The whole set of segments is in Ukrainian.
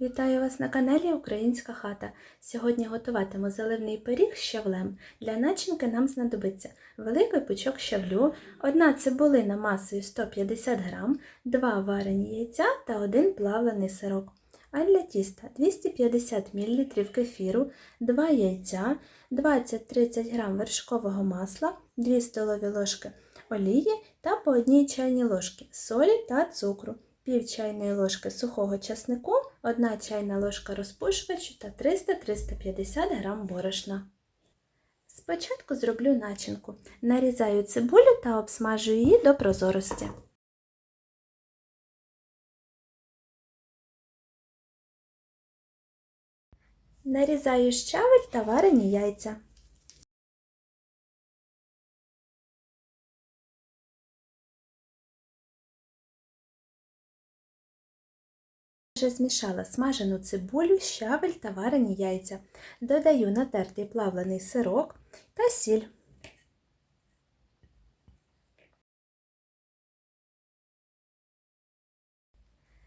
Вітаю вас на каналі Українська хата. Сьогодні готуватиму заливний пиріг з щавлем. Для начинки нам знадобиться великий пучок щавлю, одна цибулина масою 150 г, 2 варені яйця та 1 плавлений сирок. А для тіста 250 мл кефіру, 2 яйця, 20-30 г вершкового масла, 2 столові ложки олії та по 1 чайній ложки солі та цукру пів чайної ложки сухого часнику, 1 чайна ложка розпушувачу та 300-350 г борошна. Спочатку зроблю начинку. Нарізаю цибулю та обсмажую її до прозорості. Нарізаю щавель та варені яйця. Вже змішала смажену цибулю, щавель та варені яйця. Додаю натертий плавлений сирок та сіль.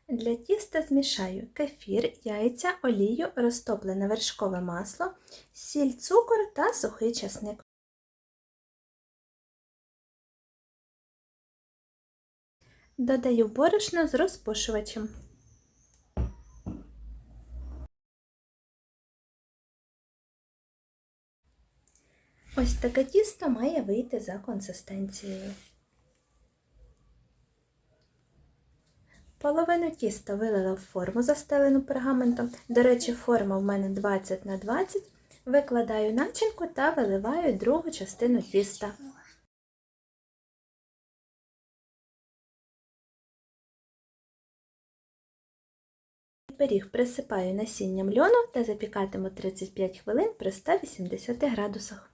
Для тіста змішаю кефір, яйця, олію, розтоплене вершкове масло, сіль, цукор та сухий часник. Додаю борошно з розпушувачем. Ось таке тісто має вийти за консистенцією. Половину тіста вилила в форму, застелену пергаментом. До речі, форма в мене 20 на 20. Викладаю начинку та виливаю другу частину тіста. Пиріг присипаю насінням льону та запікатиму 35 хвилин при 180 градусах.